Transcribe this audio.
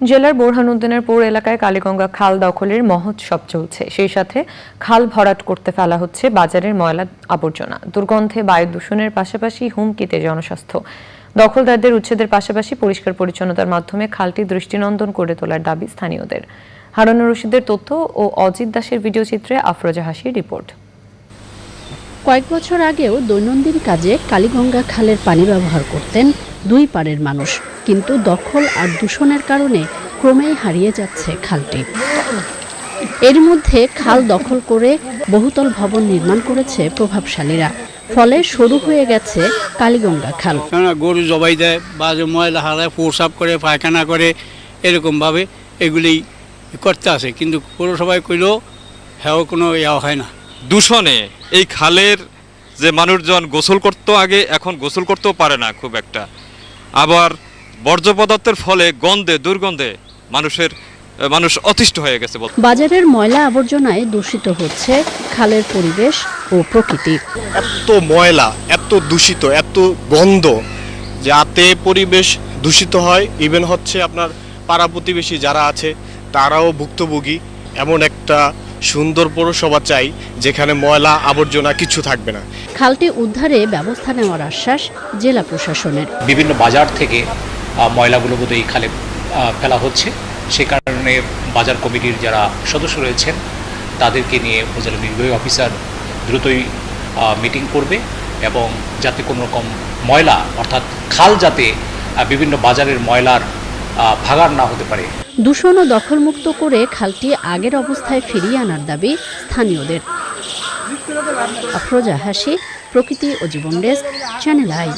জেলার বোরহানুদ্দিনের পৌর এলাকায় কালীগঙ্গা খাল দখলের মহোৎসব চলছে। সেই সাথে খাল ভরাট করতে ফেলা হচ্ছে বাজারের ময়লা আবর্জনা। দুর্গন্ধে বায়ু দূষণের পাশাপাশি হুমকিতে জনস্বাস্থ্য। দখলদারদের উচ্ছেদের পাশাপাশি পরিষ্কার পরিচ্ছন্নতার মাধ্যমে খালটি দৃষ্টিনন্দন করে তোলার দাবি স্থানীয়দের। হারানুর রশিদের তথ্য ও অজিত দাসের ভিডিও চিত্রে আফরোজা হাসির রিপোর্ট। কয়েক বছর আগেও দৈনন্দিন কাজে কালীগঙ্গা খালের পানি ব্যবহার করতেন দুই পাড়ের মানুষ। কিন্তু দখল আর দূষণের কারণে ক্রমেই হারিয়ে যাচ্ছে খালটি। এর মধ্যে খাল দখল করে বহুতল ভবন নির্মাণ করেছে প্রভাবশালীরা। ফলে সরু হয়ে গেছে কালীগঙ্গা খাল। কেননা গরু জবাই দেয় বা ময়লা হারায় প্রসাব করে পায়খানা করে এরকমভাবে এগুলি করতে আসে। কিন্তু পৌরসভায় কইলেও হ্যাঁ কোনো ইয়া হয় না। দূষণে এই খালের যে মানুষজন গোসল করতো আগে এখন গোসল করতেও পারে না খুব একটা। আবার বর্জ্য পদার্থের ফলে গন্ধে দুর্গন্ধে মানুষের মানুষ অতিষ্ঠ হয়ে গেছে বাজারের ময়লা আবর্জনায় দূষিত হচ্ছে খালের পরিবেশ ও প্রকৃতি। এত ময়লা এত দূষিত এত গন্ধ যাতে পরিবেশ দূষিত হয়। ইভেন হচ্ছে আপনার পাড়া প্রতিবেশী যারা আছে তারাও ভুক্তভোগী। এমন একটা সুন্দর পৌরসভা চাই যেখানে ময়লা আবর্জনা কিছু থাকবে না। খালটি উদ্ধারে ব্যবস্থা নেওয়ার আশ্বাস জেলা প্রশাসনের। বিভিন্ন বাজার থেকে ময়লাগুলো বোধহয় এই খালে ফেলা হচ্ছে। সে কারণে বাজার কমিটির যারা সদস্য রয়েছেন তাদেরকে নিয়ে উপজেলা নির্বাহী অফিসার দ্রুতই মিটিং করবে এবং যাতে কোনো রকম ময়লা অর্থাৎ খাল যাতে বিভিন্ন বাজারের ময়লার ভাগার না হতে পারে। দূষণ ও দখলমুক্ত করে খালটি আগের অবস্থায় ফিরিয়ে আনার দাবি স্থানীয়দের। অফরোজা হাসি, প্রকৃতি ও জীবন ডেস্ক, চ্যানেল আই।